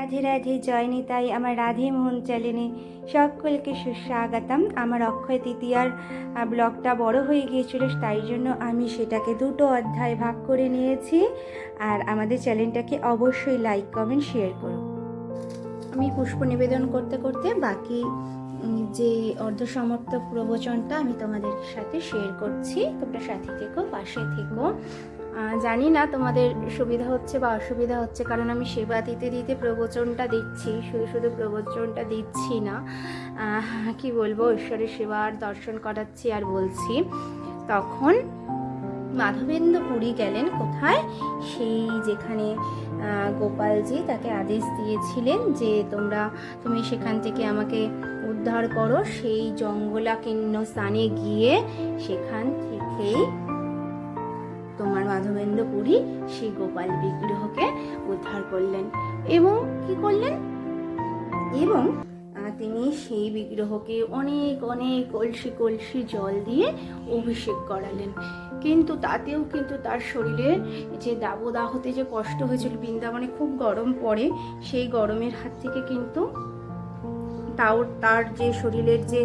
রাধে রাধে, জয় নিতাই আমার রাধে মোহন চ্যানেলে সকলকে সুস্বাগতম। আমার অক্ষয় তৃতীয়ার ব্লগটা বড় হয়ে গিয়েছিল, তাই জন্য আমি সেটাকে দুটো অধ্যায় ভাগ করে নিয়েছি। আর আমাদের চ্যানেলটাকে অবশ্যই লাইক, কমেন্ট, শেয়ার করো। আমি পুষ্প নিবেদন করতে করতে বাকি যে অর্ধসমাপ্ত প্রবচনটা আমি তোমাদের সাথে শেয়ার করছি। তোমরা সাথে থেকো, পাশে থেকো। জানি না তোমাদের সুবিধা হচ্ছে বা অসুবিধা হচ্ছে, কারণ আমি সেবা দিতে দিতে প্রবচনটা দিচ্ছি, শুধু শুধু প্রবচনটা দিচ্ছি না। কি বলব, ঈশ্বরের সেবা আর দর্শন করাচ্ছি আর বলছি। তখন মাধবেন্দ্র পুরী গেলেন কোথায়? সেই যেখানে গোপালজি তাকে আদেশ দিয়েছিলেন যে তোমরা, তুমি সেখান থেকে আমাকে উদ্ধার করো। সেই জঙ্গলাকীর্ণ স্থানে গিয়ে সেখান থেকেই তোমার মাধবেন্দ্র পুরী সেই গোপাল বিগ্রহকে উদ্ধার করলেন। এবং কি করলেন? এবং তিনি সেই বিগ্রহকে অনেক অনেক কলসি কলসি জল দিয়ে অভিষেক করালেন। কিন্তু তাতেও কিন্তু তার শরীরে যে দাবদাহতে যে কষ্ট হয়েছিল, বৃন্দাবনে খুব গরম পড়ে, সেই গরমের হাত থেকে কিন্তু তাও তার যে শরীরের যে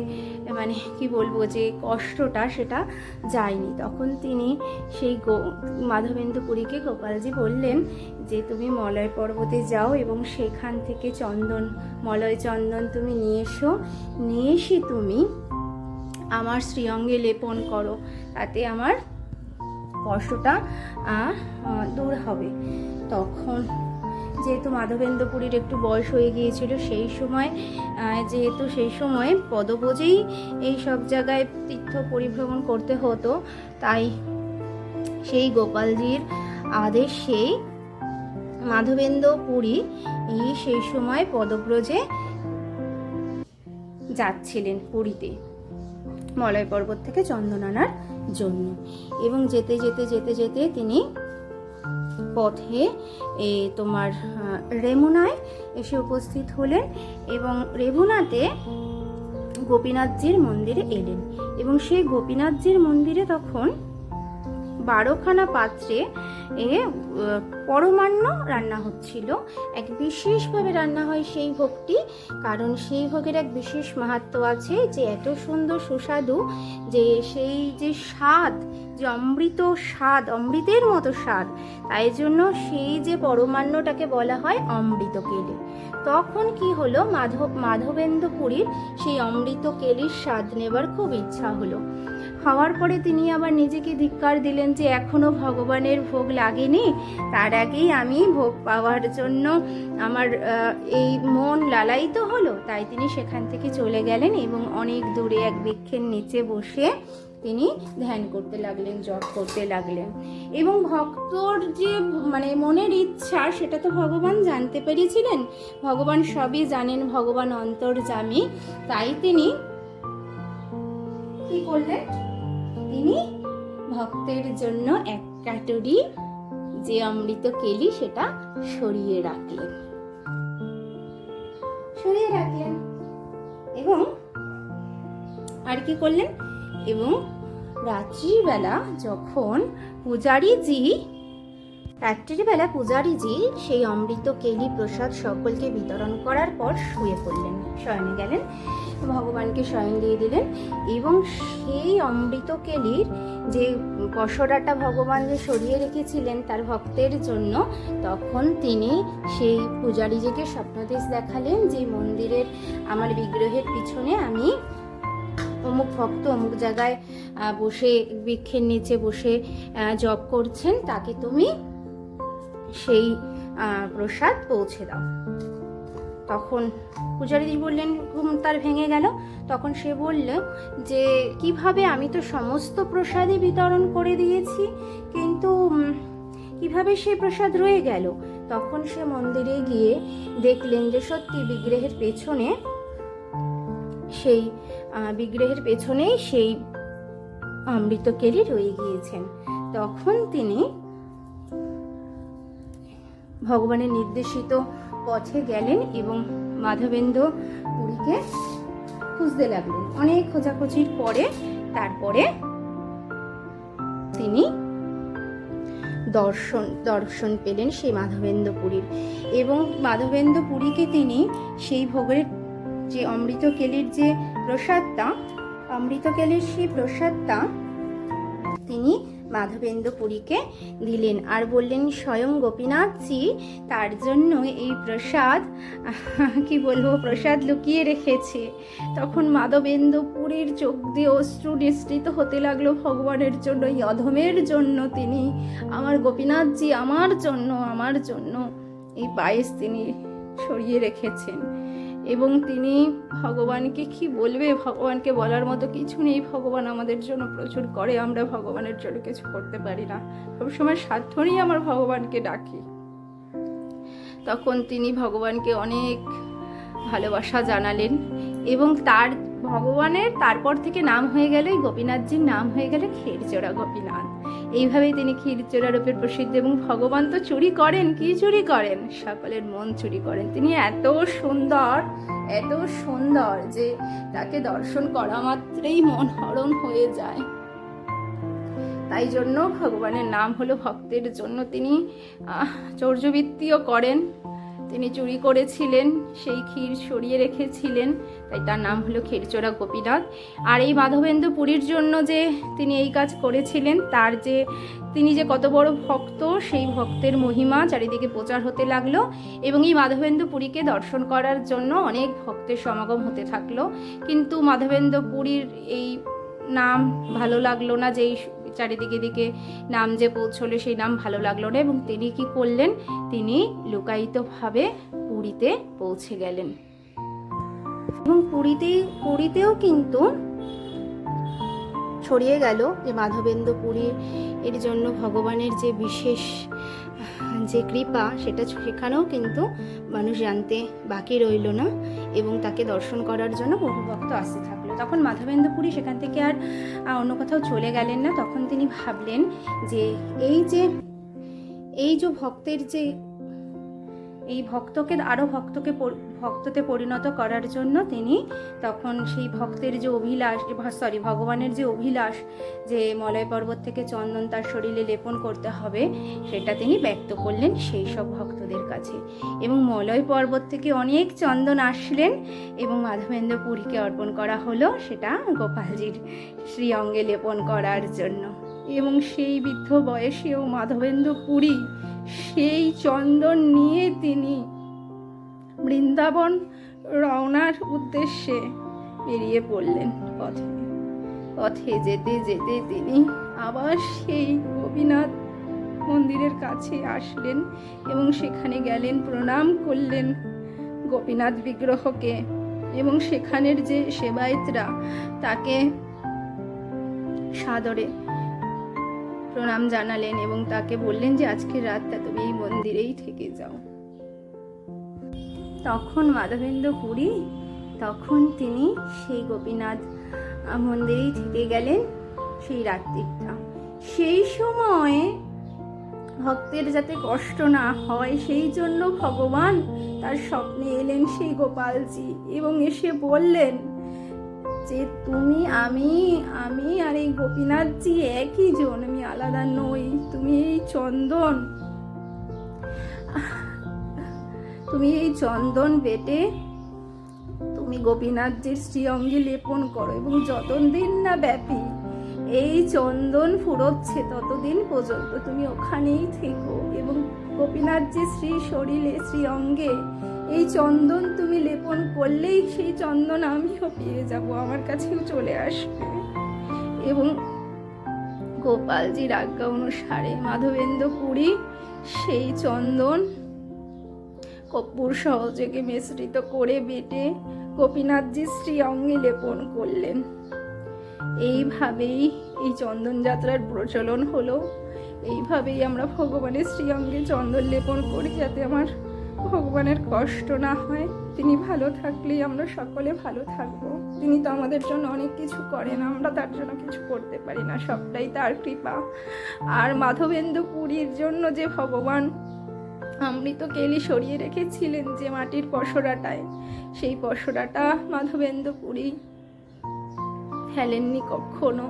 মানে কি বলব, যে কষ্টটা সেটা যায়নি। তখন তিনি সেই গো মাধবেন্দ্র পুরীকে গোপালজি বললেন যে, তুমি মলয় পর্বতে যাও এবং সেখান থেকে চন্দন, মলয় চন্দন তুমি নিয়ে এসো। নিয়ে এসে তুমি আমার শ্রীঅঙ্গে লেপন করো। তাতে আমার কষ্টটা দূর হবে। তখন যেহেতু মাধবেন্দ্রপুরীর একটু বয়স হয়ে গিয়েছিল, সেই সময় যেহেতু সেই সময় পদবোজেই এই সব জায়গায় তীর্থ পরিভ্রমণ করতে হতো, তাই সেই গোপালজির পুরী এই সেই সময় পদব্রজে যাচ্ছিলেন পুরীতে, মলয় পর্বত থেকে চন্দন আনার জন্য। এবং যেতে যেতে যেতে যেতে তিনি পথে, এ তোমার রেমুনায় এসে উপস্থিত হলেন এবং রেমুনাতে গোপীনাথজির মন্দিরে এলেন। এবং সেই গোপীনাথজির মন্দিরে তখন বারোখানা পাত্রে এ পরমান্ন রান্না হচ্ছিল। এক বিশেষভাবে রান্না হয় সেই ভোগটি, কারণ সেই ভোগের এক বিশেষ মাহাত্ম আছে যে, এত সুন্দর সুস্বাদু যে, সেই যে স্বাদ, যে অমৃত স্বাদ, অমৃতের মতো স্বাদ, তাই জন্য সেই যে পরমান্নটাকে বলা হয় অমৃত কেলি। তখন কি হলো, মাধব মাধবেন্দ্র পুরীর সেই অমৃত কেলির স্বাদ নেবার খুব ইচ্ছা হলো। হওয়ার পরে তিনি আবার নিজেকে ধিক্কার দিলেন যে এখনও ভগবানের ভোগ লাগেনি। তার আগেই আমি ভোগ পাওয়ার জন্য আমার এই মন লালায়িত হলো। তাই তিনি সেখান থেকে চলে গেলেন এবং অনেক দূরে এক বৃক্ষের নিচে বসে তিনি ধ্যান করতে লাগলেন, জপ করতে লাগলেন। এবং ভক্তর যে মানে মনের ইচ্ছা, সেটা তো ভগবান জানতে পেরেছিলেন। ভগবান সবই জানেন, ভগবান অন্তর্জামী তাই তিনি কি করলেন? তিনি ভক্তের জন্য এক কাটুরি যে অমৃত কেলি সেটা সরিয়ে রাখলেন। সরিয়ে রাখলেন এবং আর কি করলেন? এবং রাত্রিবেলা যখন পূজারীজি রাত্রিবেলা পূজারীজি সেই অমৃত কেলি প্রসাদ সকলকে বিতরণ করার পর শুয়ে পড়লেন। শয়নে গেলেন, ভগবানকে শয়ন দিয়ে দিলেন এবং সেই অমৃত কেলির যে পসরাটা ভগবান যে সরিয়ে রেখেছিলেন তার ভক্তের জন্য, তখন তিনি সেই পূজারীজিকে স্বপ্নদেশ দেখালেন যে মন্দিরের আমার বিগ্রহের পিছনে আমি অমুক ভক্ত অমুক জায়গায় বসে বৃক্ষের নিচে বসে জপ করছেন, তাকে তুমি সেই প্রসাদ পৌঁছে দাও। তখন পূজারীজি বললেন, ঘুম তার ভেঙে গেল। তখন সে বলল যে, কীভাবে আমি তো সমস্ত প্রসাদই বিতরণ করে দিয়েছি, কিন্তু কীভাবে সেই প্রসাদ রয়ে গেল? তখন সে মন্দিরে গিয়ে দেখলেন যে, সত্যি বিগ্রহের পেছনে সেই বিগ্রহের পেছনেই সেই অমৃত কেলি রয়ে গিয়েছেন। তখন তিনি ভগবানের নির্দেশিত পথে গেলেন এবং মাধবেন্দ্র পুরীকে খুঁজতে লাগলেন। অনেক খোঁজাখুঁজির পরে তারপরে তিনি দর্শন দর্শন পেলেন সেই মাধবেন্দ্র পুরীর। এবং মাধবেন্দ্র পুরীকে তিনি সেই ভোগের যে অমৃত কেলির যে প্রসাদটা অমৃত কেলির সেই প্রসাদটা মাধবেন্দ্র পুরীকে দিলেন। আর বললেন, স্বয়ং গোপীনাথজি তার জন্য এই প্রসাদ, কি বলব, প্রসাদ লুকিয়ে রেখেছে। তখন মাধবেন্দ্র পুরীর চোখ দিয়ে অশ্রু নিঃসৃত হতে লাগল ভগবানের জন্য এই অধমের জন্য তিনি, আমার গোপীনাথজি আমার জন্য আমার জন্য। এই পায়েস তিনি সরিয়ে রেখেছেন। এবং তিনি ভগবানকে কি বলবে? ভগবানকে বলার মতো কিছু নেই। ভগবান আমাদের জন্য প্রচুর করে। আমরা ভগবানের জন্য কিছু করতে পারি না। সবসময় সাধ্য নিয়ে আমার ভগবানকে ডাকি। তখন তিনি ভগবানকে অনেক ভালোবাসা জানালেন এবং তার ভগবানের, তারপর থেকে নাম হয়ে গেল গোপীনাথজির নাম হয়ে গেল ক্ষীরচোরা গোপীনাথ। এইভাবেই তিনি ক্ষীরচোরা রূপে প্রসিদ্ধ এবং ভগবান তো চুরি করেন, কি চুরি করেন? সকলের মন চুরি করেন। তিনি এত সুন্দর এত সুন্দর যে তাকে দর্শন করা মাত্রেই মন হরণ হয়ে যায়। তাই জন্য ভগবানের নাম হলো ভক্তের জন্য তিনি চৌর্যবৃত্তিও করেন। তিনি চুরি করেছিলেন, সেই ক্ষীর সরিয়ে রেখেছিলেন, তাই তার নাম হলো ক্ষীরচোরা গোপীনাথ। আর এই মাধবেন্দ্র পুরীর জন্য যে তিনি এই কাজ করেছিলেন, তার যে তিনি যে কত বড় ভক্ত, সেই ভক্তের মহিমা চারিদিকে প্রচার হতে লাগল এবং এই মাধবেন্দ্র পুরীকে দর্শন করার জন্য অনেক ভক্তের সমাগম হতে থাকল। কিন্তু মাধবেন্দ্র পুরীর এই নাম ভালো লাগল না, যেই চারিদিকে দিকে নাম যে পৌঁছলে সেই নাম ভালো লাগল না এবং তিনি কি করলেন? তিনি লুকায়িতভাবে পুরীতে পৌঁছে গেলেন। এবং পুরীতে, পুরীতেও কিন্তু ছড়িয়ে গেল যে মাধবেন্দ্র পুরীর এর জন্য ভগবানের যে বিশেষ যে কৃপা, সেটা সেখানেও কিন্তু মানুষ জানতে বাকি রইল না এবং তাকে দর্শন করার জন্য বহু ভক্ত আসতে থাকল। তখন মাধবেন্দ্রপুরী সেখান থেকে আর অন্য কোথাও চলে গেলেন না। তখন তিনি ভাবলেন যে এই যে এই যে ভক্তের যে এই ভক্তকে আরও ভক্তকে ভক্ততে পরিণত করার জন্য তিনি তখন সেই ভক্তের যে অভিলাষ সরি ভগবানের যে অভিলাষ, যে মলয় পর্বত থেকে চন্দন তার শরীরে লেপন করতে হবে, সেটা তিনি ব্যক্ত করলেন সেই সব ভক্তদের কাছে। এবং মলয় পর্বত থেকে অনেক চন্দন আসলেন এবং মাধবেন্দ্র পুরীকে অর্পণ করা হলো, সেটা গোপালজির শ্রী অঙ্গে লেপন করার জন্য। এবং সেই বৃদ্ধ বয়সেও মাধবেন্দ্র পুরী সেই চন্দন নিয়ে তিনি বৃন্দাবন রওনার উদ্দেশ্যে বেরিয়ে পড়লেন পথে। পথে যেতে যেতে তিনি আবার সেই গোপীনাথ মন্দিরের কাছে আসলেন এবং সেখানে গেলেন, প্রণাম করলেন গোপীনাথ বিগ্রহকে এবং সেখানের যে সেবায়তরা তাকে সাদরে প্রণাম জানালেন এবং তাকে বললেন যে আজকের রাতটা তুমি এই মন্দিরেই থেকে যাও। তখন মাধবেন্দ্র পুরী, তখন তিনি সেই গোপীনাথ মন্দিরেই থেকে গেলেন সেই রাত্রিটা। সেই সময়ে ভক্তের যাতে কষ্ট না হয়, সেই জন্য ভগবান তার স্বপ্নে এলেন সেই গোপালজি এবং এসে বললেন যে তুমি, আমি আমি আর এই গোপীনাথজি একই জন আমি আলাদা নই, তুমি এই চন্দন। তুমি এই চন্দন বেটে তুমি গোপীনাথজির শ্রীঅঙ্গে লেপন করো এবং যতদিন না ব্যাপী এই চন্দন ফুরোচ্ছে, ততদিন পর্যন্ত তুমি ওখানেই থেকো এবং গোপীনাথজির শ্রী শরীরে, শ্রী অঙ্গে এই চন্দন তুমি লেপন করলেই সেই চন্দন আমিও পেয়ে যাব, আমার কাছেও চলে আসবে। এবং গোপালজির আজ্ঞা অনুসারে মাধবেন্দ্র পুরী সেই চন্দন কর্পূর সহযোগে মিশ্রিত করে বেটে গোপীনাথজির শ্রী অঙ্গে লেপন করলেন। এইভাবেই এই চন্দন যাত্রার প্রচলন হলো। এইভাবেই আমরা ভগবানের শ্রী অঙ্গে চন্দন লেপন করি, যাতে আমার ভগবানের কষ্ট না হয়, তিনি ভালো থাকলেই আমরা সকলে ভালো থাকব। তিনি তো আমাদের জন্য অনেক কিছু করেন, আমরা তার জন্য কিছু করতে পারি না, সবটাই তার কৃপা। আর মাধবেন্দ্র পুরীর জন্য যে ভগবান অমৃত কেলি সরিয়ে রেখেছিলেন যে মাটির পসরাটায়, সেই পসরাটা মাধবেন্দ্র পুরী ফেলেননি কখনো।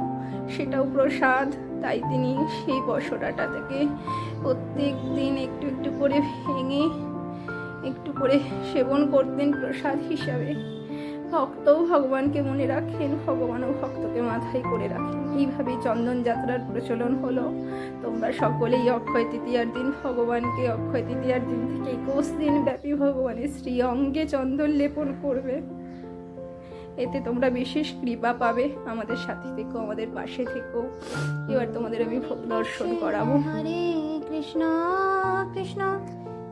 সেটাও প্রসাদ, তাই তিনি সেই বসরাটা থেকে প্রত্যেক দিন একটু একটু করে ভেঙে একটু করে সেবন করতেন প্রসাদ হিসাবে। ভক্তও ভগবানকে মনে রাখেন, ভগবানও ভক্তকে মাথায় করে রাখেন। এইভাবেই চন্দন যাত্রার প্রচলন হলো। তোমরা সকলেই অক্ষয় তৃতীয়ার দিন ভগবানকে অক্ষয় তৃতীয়ার দিন থেকে একুশ দিন ব্যাপী ভগবানের শ্রী অঙ্গে চন্দন লেপন করবে। এতে তোমরা বিশেষ কৃপা পাবে। আমাদের সাথে থেকো, আমাদের পাশে থেকো। এবার তোমাদের আমি দর্শন করাবো। কৃষ্ণ কৃষ্ণ।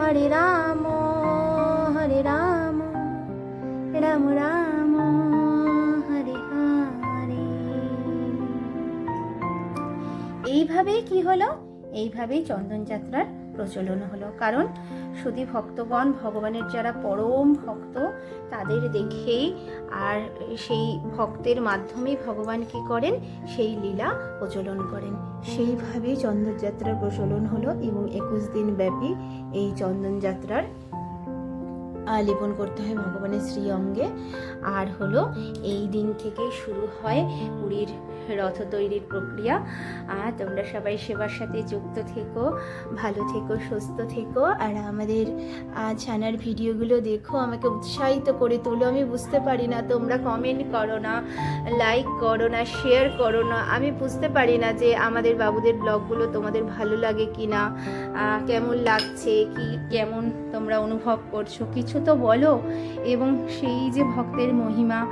হরে রাম হরে রাম। রাম রাম, হরে হরে। এইভাবেই কি হলো? এইভাবেই চন্দন যাত্রার প্রচলন হলো। কারণ শুধু ভক্তগণ, ভগবানের যারা পরম ভক্ত, তাদের দেখেই আর সেই ভক্তের মাধ্যমে ভগবান কি করেন? সেই লীলা প্রচলন করেন। সেইভাবেই চন্দন যাত্রার প্রচলন হলো এবং একুশ দিন ব্যাপী এই চন্দনযাত্রার লেপন করতে হয় ভগবানের শ্রী অঙ্গে। আর হলো এই দিন থেকে শুরু হয় পুরীর রথ তৈরির প্রক্রিয়া। আর তোমরা সবাই সেবার সাথে যুক্ত থেকো, ভালো থেকো, সুস্থ থেকো। আর আমাদের ছানার ভিডিওগুলো দেখো, আমাকে উৎসাহিত করে তোলো। আমি বুঝতে পারি না, তোমরা কমেন্ট করো না লাইক করো না শেয়ার করো না। আমি বুঝতে পারি না যে আমাদের বাবুদের ব্লগগুলো তোমাদের ভালো লাগে কি না কেমন লাগছে, কি, কেমন তোমরা অনুভব করছ, কিছু তো বলো। এবং সেই যে ভক্তের মহিমা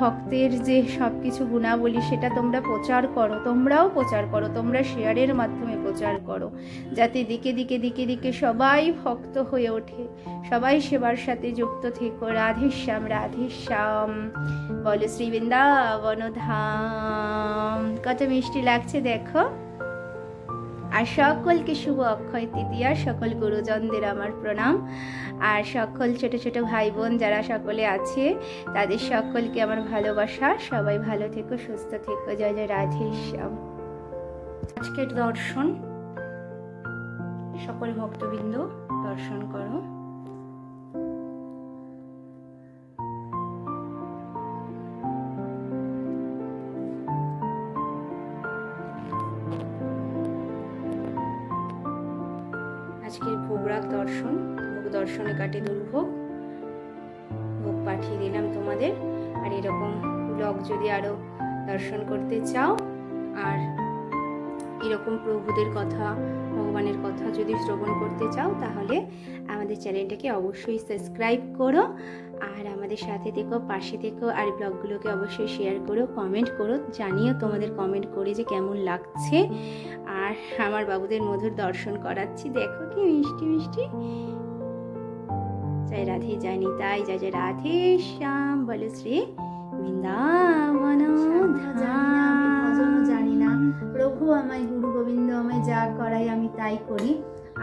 ভক্তের যে সব কিছু গুণাবলী, সেটা তোমরা প্রচার করো, তোমরাও প্রচার করো, তোমরা শেয়ারের মাধ্যমে প্রচার করো, যাতে দিকে দিকে দিকে দিকে সবাই ভক্ত হয়ে ওঠে। সবাই সেবার সাথে যুক্ত থেকো। রাধেশ্যাম রাধেশ্যাম বলো শ্রী বৃন্দাবন ধাম। কত মিষ্টি লাগছে দেখো। আর সকলকে শুভ অক্ষয় তৃতীয়া, সকল গুরুজনদের আমার প্রণাম। আর সকল ছোট ছোট ভাই বোন যারা সকলে আছে, তাদের সকলকে আমার ভালোবাসা। সবাই ভালো থেকো, সুস্থ থেকো। জয় জয় রাধে শ্যাম। আজকের দর্শন, সকল ভক্তবৃন্দ দর্শন করো। দর্শনে কাটে দুর্ভোগ ভোগ। পাঠিয়ে দিলাম তোমাদের। আর এরকম ব্লগ যদি আরও দর্শন করতে চাও, আর এরকম প্রভুদের কথা, ভগবানের কথা যদি শ্রবণ করতে চাও, তাহলে আমাদের চ্যানেলটাকে অবশ্যই সাবস্ক্রাইব করো। আর আমাদের সাথে থেকো, পাশে থেকো, আর ব্লগগুলোকে অবশ্যই শেয়ার করো কমেন্ট করো, জানিও তোমাদের কমেন্ট করে যে কেমন লাগছে। আর আমার বাবুদের মধুর দর্শন করাচ্ছি। দেখো কি মিষ্টি মিষ্টি। জয় রাধে জয় নিতাই জয় জয় রাধে শ্যাম বলে শ্রী বৃন্দাবন জানি না প্রভু আমায় গুরু গোবিন্দ আমায় যা করাই আমি তাই করি।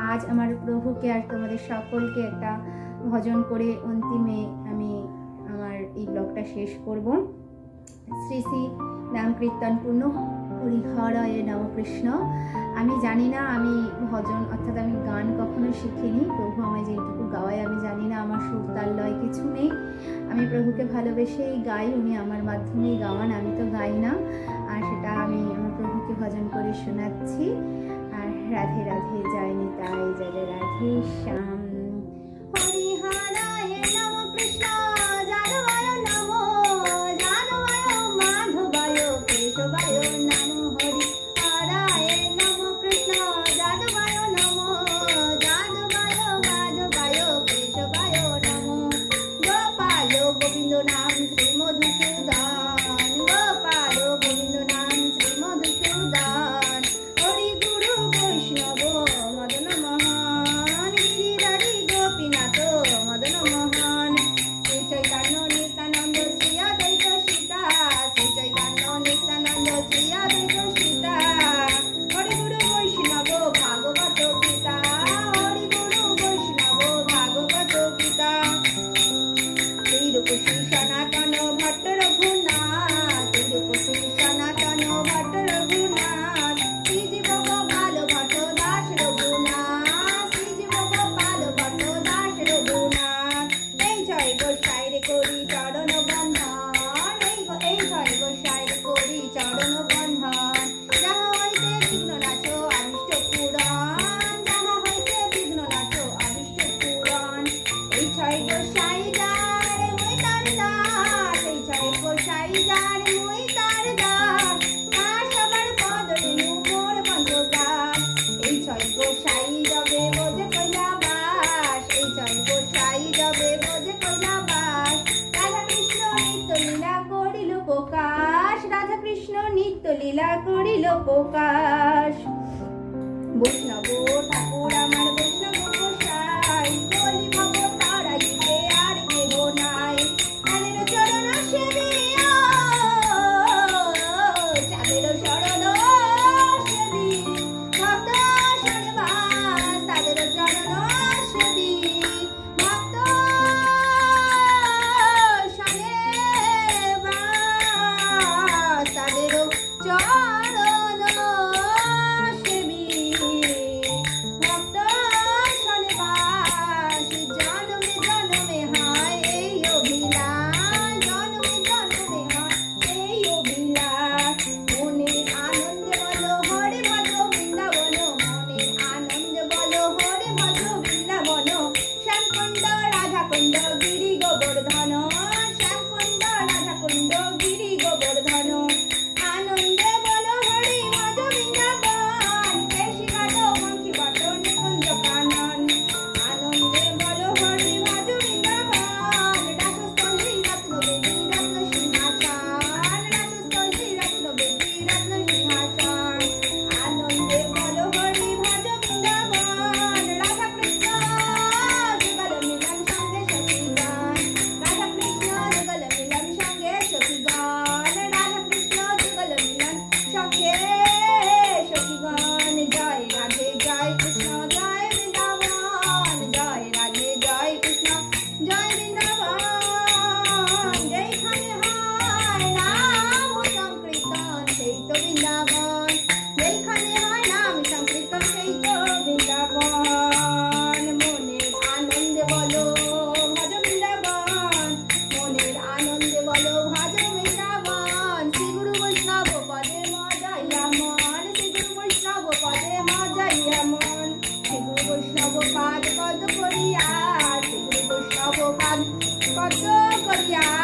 আজ আমার প্রভুকে আর তোমাদের সকলকে একটা ভজন করে অন্তিমে আমি আমার এই ব্লগটা শেষ করব। শ্রী শ্রী নাম কীর্তন পূর্ণ হরিহরয় নম কৃষ্ণ। আমি জানি না আমি ভজন, অর্থাৎ আমি গান কখনো শিখিনি। প্রভু আমায় যেটুকু গাওয়ায়, আমি জানি না আমার সুর, তাল, লয় কিছু নেই। আমি প্রভুকে ভালোবেসেই গাই, উনি আমার মাধ্যমেই গাওয়ান, আমি তো গাই না। আর সেটা আমি আমার প্রভুকে ভজন করে শোনাচ্ছি। আর রাধে রাধে, জয় নিতাই, জয় রাধে, শ্যাম। হরিহরায় নম কৃষ্ণ। กันปัจเจกริยา